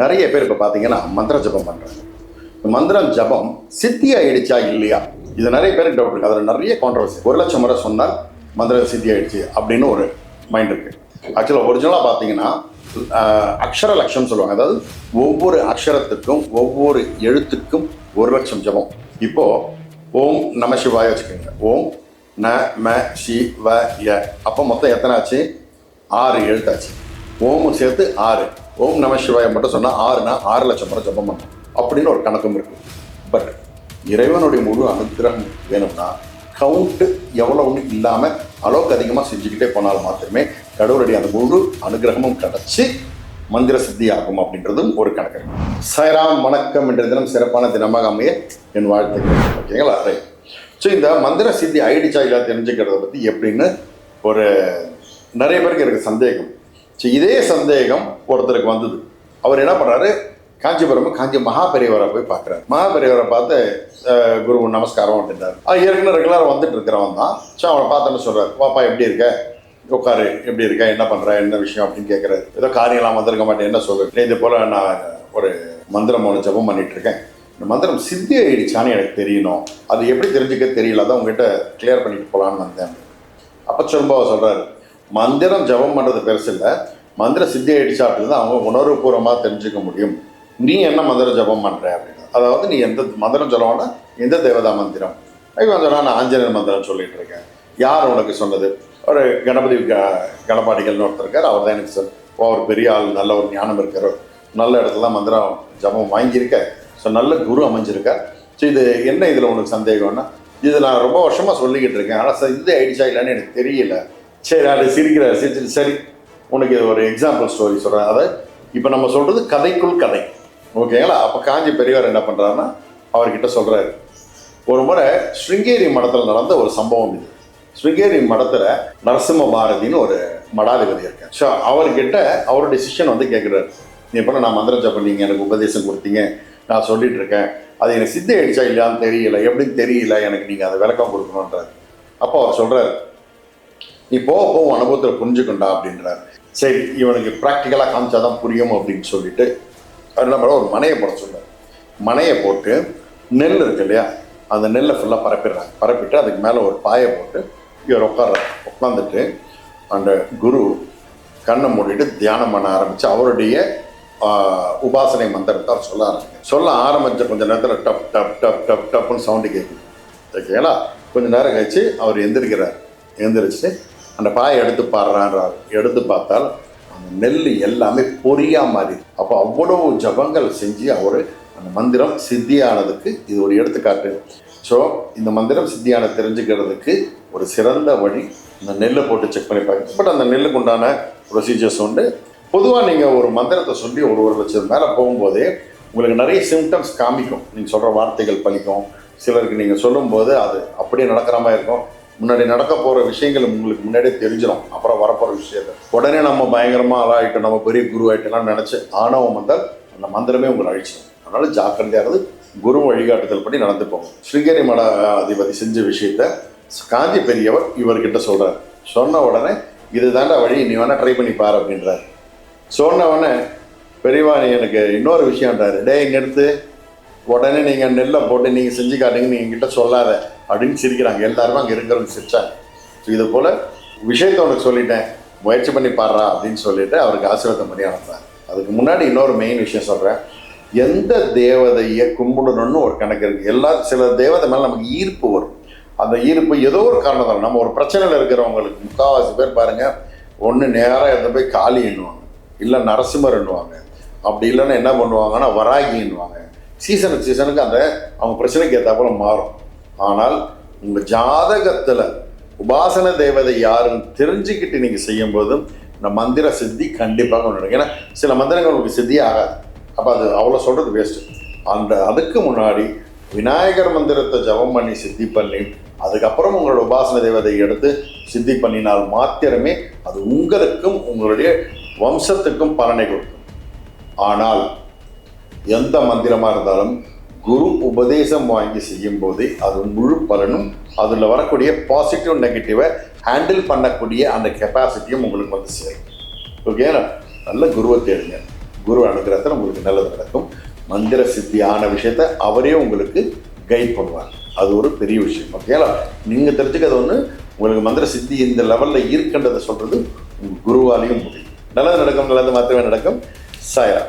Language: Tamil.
நிறைய பேர் இப்போ பார்த்தீங்கன்னா மந்திர ஜபம் பண்ணுறாங்க மந்திரம் ஜபம் சித்தி ஆயிடுச்சா இல்லையா? இது நிறைய பேருக்கு டவுட் இருக்குது அதில் நிறைய கான்ட்ரவர்சி ஒரு லட்சம் முறை சொன்னால் மந்திரம் சித்தி ஆயிடுச்சு அப்படின்னு ஒரு மைண்ட் இருக்குது ஆக்சுவலாக ஒரிஜினலாக பார்த்தீங்கன்னா அக்ஷர லட்சம் சொல்லுவாங்க. அதாவது ஒவ்வொரு அக்ஷரத்துக்கும் ஒவ்வொரு எழுத்துக்கும் ஒரு லட்சம் ஜபம். இப்போது ஓம் நம சிவாய வச்சுக்கோங்க. ஓம் ந ம சி வ ய. அப்போ மொத்தம் எத்தனை ஆச்சு? ஆறு எழுத்தாச்சு. ஓமும் சேர்த்து ஆறு. ஓம் நம சிவாய மட்டும் சொன்னால் ஆறுனா ஆறு லட்சம் முறை ஜபம் பண்ணணும் அப்படின்னு ஒரு கணக்கும் இருக்கு. பட் இறைவனுடைய முழு அனுகிரகம் வேணும்னா கவுண்ட்டு எவ்வளவுன்னு இல்லாமல் அளவுக்கு அதிகமாக செஞ்சுக்கிட்டே போனால் மாத்திரமே கடவுளுடைய அந்த முழு அனுகிரகமும் கிடச்சி மந்திர சித்தி ஆகும் அப்படின்றதும் ஒரு கணக்கு. சைராம் வணக்கம் என்ற தினம் சிறப்பான தினமாக அமைய என் வாழ்த்துக்கள். ஓகேங்களா? ரைட் ஸோ இந்த மந்திர சித்தி ஐடி இல்லையா தெரிஞ்சுக்கிறத பற்றி எப்படின்னு ஒரு நிறைய பேருக்கு எனக்கு சந்தேகம். ஸோ இதே சந்தேகம் ஒருத்தருக்கு வந்தது. அவர் என்ன பண்ணுறாரு காஞ்சிபுரம் காஞ்சி மகாபெரியவரை போய் பார்க்குறாரு. மகா பெரியவரை பார்த்து குரு நமஸ்காரம் அப்படின்றார். அது ஏற்கனவே ரெகுலராக வந்துட்டு இருக்கிறவன் தான். ஸோ அவனை பார்த்தோன்னு சொல்கிறார் பாப்பா எப்படி இருக்க? உட்காரு. எப்படி இருக்க? என்ன பண்ணுற என்ன விஷயம்? அப்படின்னு கேட்குறாரு ஏதோ காரியம்லாம் வந்திருக்க மாட்டேன். என்ன சொல்கிறேன் இது போல் நான் ஒரு மந்திரம் ஒன்று ஜபம் பண்ணிட்டு இருக்கேன் இந்த மந்திரம் சித்தி ஆயிடுச்சான்னு எனக்கு தெரியணும். அது எப்படி தெரிஞ்சுக்க தெரியல. அதான் உங்ககிட்ட கிளியர் பண்ணிட்டு போகலான்னு வந்தேன். அப்போ சொல்லும்போது அவர் சொல்கிறாரு மந்திரம் ஜபம் பண்ணுறது பெருசு இல்லை. மந்திர சித்தி ஆயிடுச்சா அப்படின்னு அவங்க உணர்வுபூர்வமாக தெரிஞ்சுக்க முடியும். நீ என்ன மந்திரம் ஜபம் பண்ணுற அப்படின்னு. அதாவது நீ எந்த மந்திரம் சொல்லணும்னா எந்த தேவதா மந்திரம்? இவன் சொன்னால் நான் ஆஞ்சநேயர் மந்திரம் சொல்லிட்டு இருக்கேன். யார் உனக்கு சொன்னது? ஒரு கணபதி க கணபாடிகள்னு ஒருத்தர் இருக்கார். அவர் தான் எனக்கு சொல் ஓ அவர் பெரிய ஆள் நல்ல ஒரு ஞானம் இருக்கார் நல்ல இடத்துல தான் மந்திரம் ஜபம் வாங்கியிருக்க. ஸோ நல்ல குரு அமைஞ்சிருக்கார். ஸோ இது என்ன இதில் உனக்கு சந்தேகம்னா இது நான் ரொம்ப வருஷமாக சொல்லிக்கிட்டு இருக்கேன். ஆனால் சார் இது ஆயிடுச்சா இல்லைன்னு எனக்கு தெரியல. சரி அது சிரிக்கிறார் சிரிச்சிட்டு சரி உனக்கு ஒரு எக்ஸாம்பிள் ஸ்டோரி சொல்கிறேன் அதை இப்போ நம்ம சொல்கிறது கதைக்குள் கதை. ஓகேங்களா அப்போ காஞ்சி பெரியவர் என்ன பண்ணுறாருன்னா அவர்கிட்ட சொல்கிறாரு ஒரு முறை ஸ்ருங்கேரி மடத்தில் நடந்த ஒரு சம்பவம் இது. ஸ்ருங்கேரி மடத்தில் நரசிம்ம பாரதின்னு ஒரு மடாதிபதி இருக்கார். ஸோ அவர்கிட்ட அவரோட டிசிஷன் வந்து கேட்குறாரு நீ எப்போ நான் மந்திரம் பண்ணீங்க நீங்கள் எனக்கு உபதேசம் கொடுத்தீங்க நான் சொல்லிட்டு இருக்கேன். அது எனக்கு சித்தி அடிச்சா இல்லையான்னு தெரியல. எப்படின்னு தெரியல. எனக்கு நீங்கள் அதை விளக்கம் கொடுக்கணுன்றாரு அப்போ அவர் சொல்கிறாரு நீ போக போக அனுபவத்தில் புரிஞ்சுக்கண்டா அப்படின்றாரு. சரி இவனுக்கு ப்ராக்டிக்கலாக காமிச்சாதான் புரியும் அப்படின்னு சொல்லிட்டு அவர் என்ன பண்ண ஒரு மனையை போட சொன்னார். மனையை போட்டு நெல் இருக்கு இல்லையா அந்த நெல்லை ஃபுல்லாக பரப்பிடுறாங்க. பரப்பிட்டு அதுக்கு மேலே ஒரு பாயை போட்டு இவர் உட்கார்றாரு. உட்காந்துட்டு அந்த குரு கண்ணை மூடிட்டு தியானம் பண்ண ஆரம்பித்து அவருடைய உபாசனை மந்திரத்தை அவர் சொல்ல ஆரம்பிச்சு சொல்ல ஆரம்பித்த கொஞ்சம் நேரத்தில் டப் டப் டப் டப் டப்னு சவுண்டு கேட்குது ஓகேங்களா கொஞ்சம் நேரம் கழிச்சு அவர் எந்திரிக்கிறார். எந்திரிச்சு அந்த பாயை எடுத்து பாடுறான்றார் எடுத்து பார்த்தால் அந்த நெல் எல்லாமே பொரியா மாறி. அப்போ அவ்வளவு ஜபங்கள் செஞ்சு அவர் அந்த மந்திரம் சித்தியானதுக்கு இது ஒரு எடுத்துக்காட்டு. ஸோ இந்த மந்திரம் சித்தியான தெரிஞ்சுக்கிறதுக்கு ஒரு சிறந்த வழி இந்த நெல்லை போட்டு செக் பண்ணி பார்க்க பட் அந்த நெல்லுக்கு உண்டான ப்ரொசீஜர்ஸ் உண்டு. பொதுவாக நீங்கள் ஒரு மந்திரத்தை சொல்லி ஒரு ஒரு லட்சம் மேலே போகும்போதே உங்களுக்கு நிறைய சிம்டம்ஸ் காமிக்கும். நீங்கள் சொல்கிற வார்த்தைகள் பலிக்கும். சிலருக்கு நீங்கள் சொல்லும்போது அது அப்படியே நடக்கிற மாதிரி இருக்கும். முன்னாடி நடக்க போகிற விஷயங்கள் உங்களுக்கு முன்னாடியே தெரிஞ்சிடும் அப்புறம் வரப்போகிற விஷயத்தை. உடனே நம்ம பயங்கரமாக ஆளாயிட்டோம் நம்ம பெரிய குரு ஆகிட்டோம்லாம் நினச்சி ஆணவம் வந்தால் அந்த மந்திரமே உங்களை அழிச்சிடும் அதனால் ஜாக்கிரதையாக இருந்து குரு வழிகாட்டுதல் படி நடந்து போகும் ஸ்ரீகரி மட அதிபதி செஞ்ச விஷயத்த காஞ்சி பெரியவர் இவர்கிட்ட சொல்கிறார் சொன்ன உடனே இது வழி நீ வேணால் ட்ரை பண்ணி பாரு அப்படின்றார். சொன்ன உடனே பெரியவா நீ எனக்கு இன்னொரு விஷயம்ன்றாரு. இங்கே எடுத்து உடனே நீங்கள் நெல்லை போட்டு நீங்கள் செஞ்சு காட்டுங்க நீங்கள் கிட்ட சொல்லாத. அப்படின்னு சிரிக்கிறாங்க. எல்லாருமே அங்கே இருக்கிறவங்க சிரிச்சாங்க. ஸோ இது போல் விஷயத்தை உனக்கு சொல்லிட்டேன். முயற்சி பண்ணி பாடுறா அப்படின்னு சொல்லிட்டு அவருக்கு ஆசீர்வாதம் பண்ணி அனுப்புறாங்க அதுக்கு முன்னாடி இன்னொரு மெயின் விஷயம் சொல்கிறேன் எந்த தேவதையை கும்பிடணும்னு ஒரு கணக்கு இருக்குது எல்லா சில தேவதை மேலே நமக்கு ஈர்ப்பு வரும். அந்த ஈர்ப்பு ஏதோ ஒரு காரணத்தால் நம்ம ஒரு பிரச்சனையில் இருக்கிறவங்களுக்கு முக்கால்வாசி பேர் பாருங்கள் ஒன்று நேராக எடுத்து போய் காளி எண்ணுவாங்க இல்லை நரசிம்மர் எண்ணுவாங்க. அப்படி இல்லைன்னா என்ன பண்ணுவாங்கன்னா வராகி எண்ணுவாங்க. சீசனுக்கு சீசனுக்கு அந்த அவங்க பிரச்சனைக்கு ஏற்றாப்புல மாறும். ஆனால் உங்கள் ஜாதகத்தில் உபாசன தேவதை யாருன்னு தெரிஞ்சுக்கிட்டு நீங்கள் செய்யும்போதும் இந்த மந்திர சித்தி கண்டிப்பாக ஒன்று ஏன்னா சில மந்திரங்கள் உங்களுக்கு சித்தி ஆகாது. அப்போ அது அவ்வளோ சொல்கிறது வேஸ்ட்டு அந்த அதுக்கு முன்னாடி விநாயகர் மந்திரத்தை ஜபம் பண்ணி சித்தி பண்ணி அதுக்கப்புறம் உங்களோட உபாசன தேவதை எடுத்து சித்தி பண்ணினால் மாத்திரமே அது உங்களுக்கும் உங்களுடைய வம்சத்துக்கும் பலனை கொடுக்கும். ஆனால் எந்த மந்திரமாக இருந்தாலும் குரு உபதேசம் வாங்கி செய்யும் போதே அது முழு பலனும் அதில் வரக்கூடிய பாசிட்டிவ் நெகட்டிவை ஹேண்டில் பண்ணக்கூடிய அந்த கெப்பாசிட்டியும் உங்களுக்கு வந்து சேரும். ஓகேனா நல்ல குருவை தேடுங்க. குரு அனுகிரகத்தில் உங்களுக்கு நல்லது நடக்கும். மந்திர சித்தியான விஷயத்த அவரே உங்களுக்கு கைட் பண்ணுவார். அது ஒரு பெரிய விஷயம். ஓகேங்களா நீங்கள் தெரிஞ்சுக்கிறது ஒன்று உங்களுக்கு மந்திர சித்தி இந்த லெவலில் இருக்கின்றதை சொல்கிறது உங்கள் குருவாலையும் முடியும். நல்லது நடக்கும் நல்லது மாத்திரமே நடக்கும். சாயா